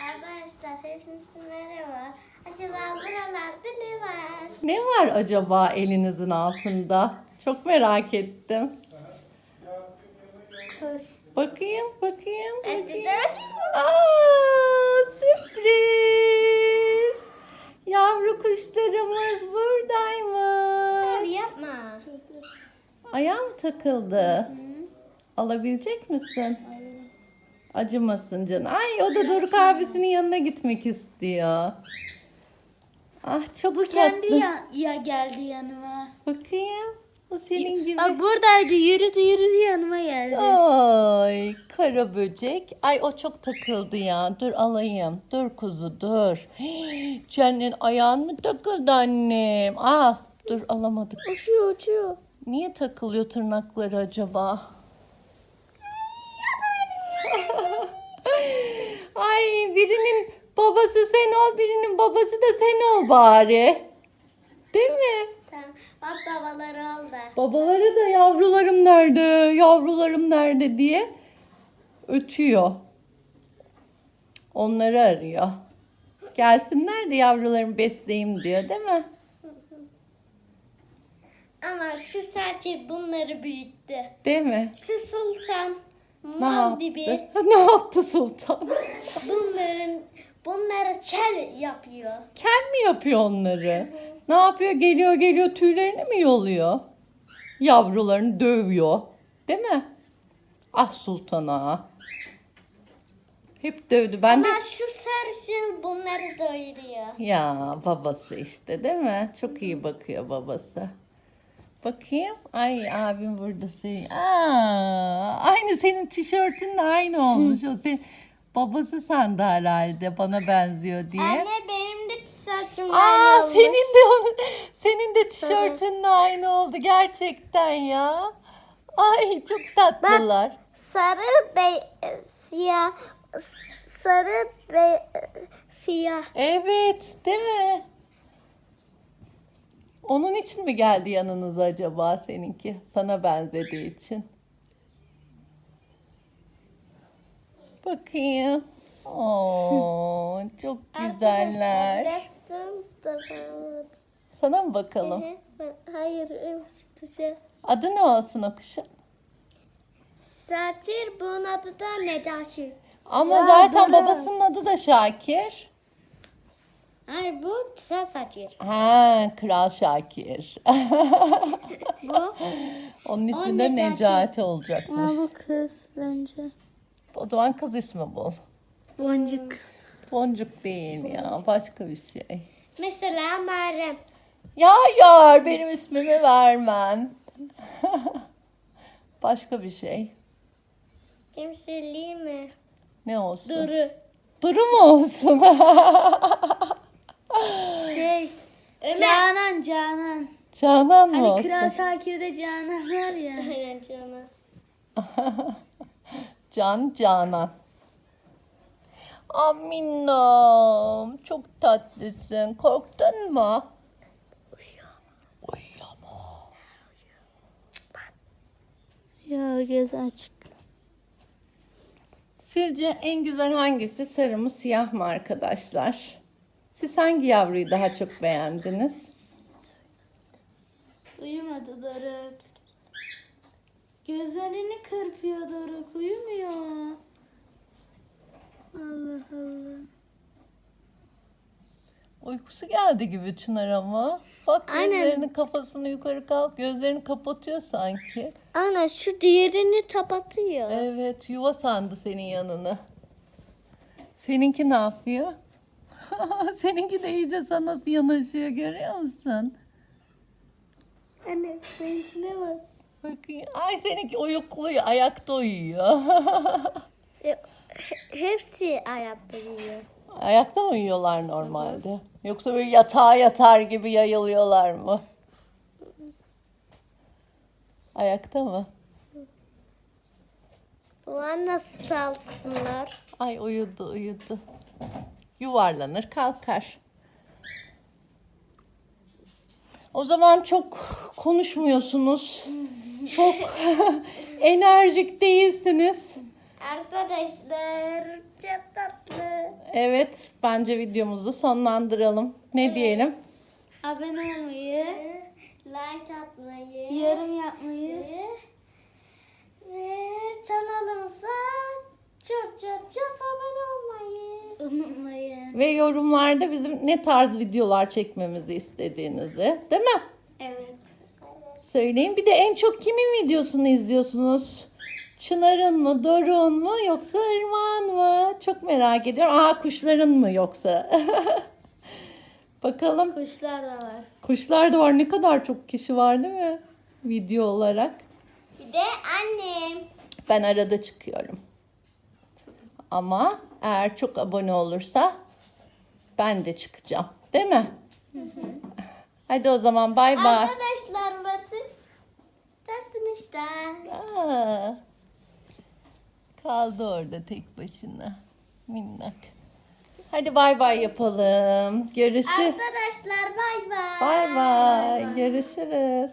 Arkadaşlar hepinize merhaba. Acaba buralarda ne var? Ne var acaba elinizin altında? Çok merak ettim. Kuş. Bakayım, bakayım, bakayım. mı? Aa, sürpriz. Yavru kuşlarımız buradaymış. Yapma. Ayağım takıldı. Alabilecek misin? Acımasın canım. Ay o da Doruk abisinin yanına gitmek istiyor. Ah çok Bu tatlı. kendi ya, ya geldi yanıma. Bakayım. O senin gibi. Aa, buradaydı yürüdü yürüdü yanıma geldi. Ay kara böcek. Ay o çok takıldı ya. Dur alayım. Dur kuzu dur. Hii, ayağın mı takıldı annem? Ah dur alamadık. Uçuyor uçuyor. Niye takılıyor tırnakları acaba? Ay birinin babası sen ol, birinin babası da sen ol bari. Değil mi? Tamam. Bak babaları oldu. Babaları da yavrularım nerede, yavrularım nerede diye ötüyor. Onları arıyor. Gelsinler de yavrularımı besleyeyim diyor değil mi? Ama şu serçe bunları büyüttü. Değil mi? Şu sultan Ne mal yaptı? gibi ne yaptı sultan? bunların bunları çel yapıyor. Kel mi yapıyor onları? Ne yapıyor? Geliyor geliyor tüylerini mi yoluyor? Yavrularını dövüyor. Değil mi? Ah sultana. Hep dövdü. Ben de Ama şu sarışın bunları doyuruyor. Ya babası işte değil mi? Çok iyi bakıyor babası. Bakayım. Ay abim burada senin. Aa, aynı senin tişörtünle aynı olmuş. O senin babası sende herhalde bana benziyor diye. Anne benim de saçım Aa aynı olmuş. senin de onun, senin de tişörtünle aynı oldu gerçekten ya. Ay çok tatlılar. Sarı be siyah sarı be siyah. Evet, değil mi? Onun için mi geldi yanınıza acaba seninki? Sana benzediği için. Bakayım. Oo, çok güzeller. Da. Sana mı bakalım? Hayır, tutacağım. Adı ne olsun o kuşun? Satır bunun adı da Necaşi. Ama Ya, zaten bırak. babasının adı da Şakir. Hayır bu Tsa Satır. Ha, Kral Şakir. Bu Onun ismi de Necati. Necati olacakmış. Bu kız bence. O zaman kız ismi bul. Boncuk. Boncuk değil ya, başka bir şey. mesela Meryem. Ya yar benim ismimi vermem. başka bir şey. Cemşirli mi? Ne olsun? Duru. Duru mu olsun? Şey. Ömer. Canan Canan. Canan mı Hani olsun? Kral Şakir'de Canan var ya. Aynen canım. Can Canan. Aminom çok tatlısın. Korktun mu? Uyuyama. Ya göz açık. Sizce en güzel hangisi? Sarı mı siyah mı arkadaşlar? Siz hangi yavruyu daha çok beğendiniz? Uyumadı Doruk. Gözlerini kırpıyor Doruk. Uyumuyor. Allah Allah. Uykusu geldi gibi Çınar ama. Bak Aynen. gözlerinin kafasını yukarı kalk. Gözlerini kapatıyor sanki. Ana şu diğerini kapatıyor. Evet yuva sandı senin yanını. Seninki ne yapıyor? Seninki de iyice sana yanaşıyor görüyor musun? Anne benimkine bak. Bakayım. Ay seninki uyukluyor. Ayakta uyuyor. E, Hepsi ayakta yiyor. Ayakta mı uyuyorlar normalde? Yoksa böyle yatağa yatar gibi yayılıyorlar mı? Ayakta mı? Ulan nasıl talsınlar? Ay uyudu uyudu. Yuvarlanır kalkar. O zaman çok konuşmuyorsunuz. Çok enerjik değilsiniz. Arkadaşlar çok tatlı. Evet, bence videomuzu sonlandıralım. Ne diyelim? Abone olmayı, Like atmayı. yorum yapmayı. Ve kanalımıza çok çok çok abone olmayı. unutmayın. Ve yorumlarda bizim ne tarz videolar çekmemizi istediğinizi, değil mi? Söyleyin. Bir de en çok kimin videosunu izliyorsunuz? Çınar'ın mı, Doruk'un mu yoksa Irmak'ın mı? Çok merak ediyorum. Aa kuşların mı yoksa? Bakalım. Kuşlar da var. Kuşlar da var. Ne kadar çok kişi var değil mi? Video olarak. Bir de annem. Ben arada çıkıyorum. Ama eğer çok abone olursa ben de çıkacağım. Değil mi? Hadi o zaman bay bay. Arkadaşlar işte. Aa, kaldı orada tek başına. Minnak. Hadi bay bay yapalım. Görüşürüz. Arkadaşlar bay bay. Bay bay. Görüşürüz.